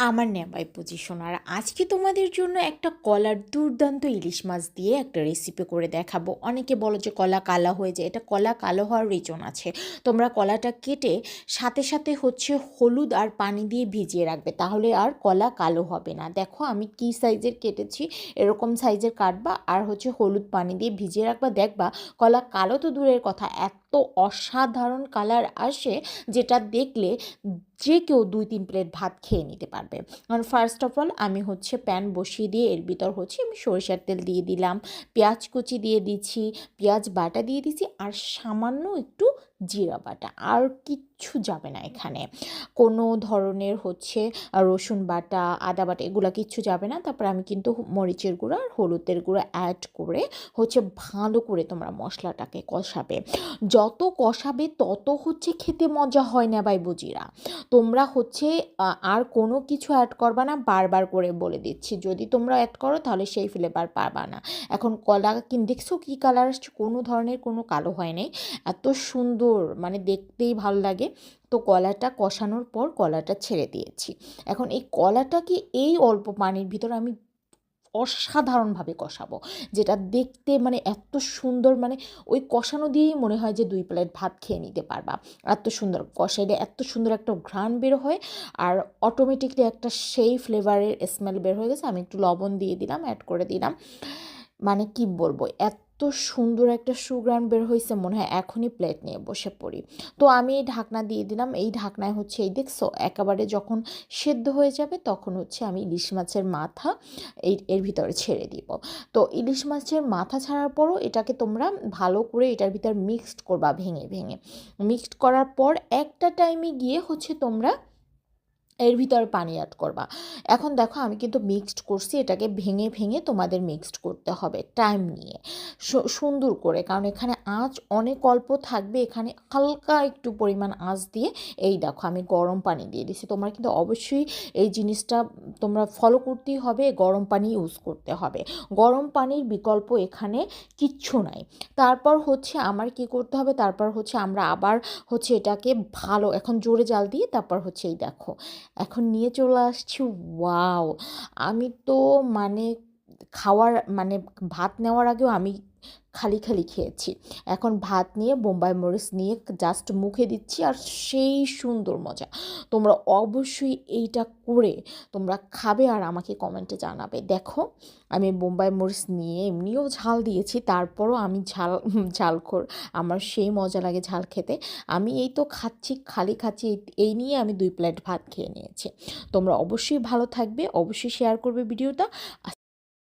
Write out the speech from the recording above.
আমার নেবাই পজিশন আর আজকে তোমাদের জন্য একটা কলার দুর্দান্ত ইলিশ মাছ দিয়ে একটা রেসিপি করে দেখাবো। অনেকে বলো যে কলা কালো হয়ে যায়, এটা কলা কালো হওয়ার রিজন আছে। তোমরা কলাটা কেটে সাথে সাথে হচ্ছে হলুদ আর পানি দিয়ে ভিজিয়ে রাখবে, তাহলে আর কলা কালো হবে না। দেখো আমি কি সাইজের কেটেছি, এরকম সাইজের কাটবা আর হচ্ছে হলুদ পানি দিয়ে ভিজিয়ে রাখবা। দেখবা কলা কালো তো দূরের কথা, এত অসাধারণ কালার আসে যেটা দেখলে যে কেউ দুই, তিন প্লেট ভাত খেয়ে নিতে পারবে। কারণ ফার্স্ট অফ অল আমি হচ্ছে প্যান বসিয়ে দিয়ে এর ভিতর হচ্ছে আমি সরিষার তেল দিয়ে দিলাম, পেঁয়াজ কুচি দিয়ে দিচ্ছি, পেঁয়াজ বাটা দিয়ে দিচ্ছি, আর সামান্য একটু জিরা বাটা। আর কিচ্ছু যাবে না এখানে। কোনো ধরনের হচ্ছে রসুন বাটা, আদা বাটা, এগুলো কিচ্ছু যাবে না। তারপর আমি কিন্তু মরিচের গুঁড়ো আর হলুদের গুঁড়ো অ্যাড করে হচ্ছে ভালো করে তোমরা মশলাটাকে কষাবে। যত কষাবে তত হচ্ছে খেতে মজা হয় না ভাই বুজিরা। তোমরা হচ্ছে আর কোনো কিছু অ্যাড করবা না। বারবার করে বলে দিচ্ছি। যদি তোমরা অ্যাড করো তাহলে সেই ফ্লেভার পাবা না। এখন কলা কিন দেখছ কী কালার কোনো ধরনের কোনো কালো হয় নাই। এত সুন্দর মানে দেখতেই ভালো লাগে। তো কলাটা কষানোর পর কলাটা ছেড়ে দিয়েছি। এখন এই কলাটাকে এই অল্প পানির ভিতর আমি অসাধারণভাবে কষাবো। যেটা দেখতে মানে এত সুন্দর মানে ওই কষানো দিয়েই মনে হয় যে দুই প্লেট ভাত খেয়ে নিতে পারবা। এত সুন্দর, কষাইলে এত সুন্দর একটা ঘ্রাণ বের হয় আর অটোমেটিকলি একটা সেই ফ্লেভারের স্মেল বের হয়ে গেছে। আমি একটু লবণ দিয়ে দিলাম অ্যাড করে দিলাম। মানে কি বলব, এত এত সুন্দর একটা সুগ্রান বের হয়েছে মনে হয় এখনই প্লেট নিয়ে বসে পড়ি। তো আমি এই ঢাকনা দিয়ে দিলাম, এই ঢাকনায় হচ্ছে এই দেখছ, একেবারে যখন সেদ্ধ হয়ে যাবে তখন হচ্ছে আমি ইলিশ মাছের মাথা এই, এর ভিতরে ছেড়ে দিব। তো ইলিশ মাছের মাথা ছাড়ার পরও এটাকে তোমরা ভালো করে এটার ভিতর মিক্সড করবা ভেঙে ভেঙে। মিক্সড করার পর একটা টাইমে গিয়ে হচ্ছে তোমরা এর ভিতরে পানি অ্যাড করবা। এখন দেখো আমি কিন্তু মিক্সড করছি, এটাকে ভেঙে ভেঙে তোমাদের মিক্সড করতে হবে টাইম নিয়ে। সুন্দর করে, কারণ এখানে আঁচ অনেক অল্প থাকবে, এখানে হালকা একটু পরিমাণ আঁচ দিয়ে, এই দেখো আমি গরম পানি দিয়ে দিছি। তোমরা কিন্তু অবশ্যই এই জিনিসটা তোমরা ফলো করতেই হবে, গরম পানি ইউজ করতে হবে। গরম পানির বিকল্প এখানে কিচ্ছু নাই। তারপর হচ্ছে আমার কি করতে হবে, তারপর হচ্ছে আমরা আবার হচ্ছে এটাকে ভালো, এখন জোরে জাল দিয়ে, তারপর হচ্ছে এই দেখো। এখন নিয়ে চলে আসছি ওয়াও। আমি তো মানে খাওয়ার মানে ভাত নেওয়ার আগেও আমি খালি খালি খেয়েছি। এখন ভাত নিয়ে বোম্বাই মরিচ নিয়ে জাস্ট মুখে দিচ্ছি আর সেই সুন্দর মজা। তোমরা অবশ্যই এইটা করে তোমরা খাবে আর আমাকে কমেন্টে জানাবে। দেখো, আমি বোম্বাই মরিচ নিয়ে এমনিও ঝাল দিয়েছি, তারপরও আমি ঝাল ঝালখোর আমার সেই মজা লাগে ঝাল খেতে। আমি এই তো খাচ্ছি, খালি খাচ্ছি, এই নিয়ে আমি দুই প্লেট ভাত খেয়ে নিয়েছি। তোমরা অবশ্যই ভালো থাকবে, অবশ্যই শেয়ার করবে ভিডিওটা।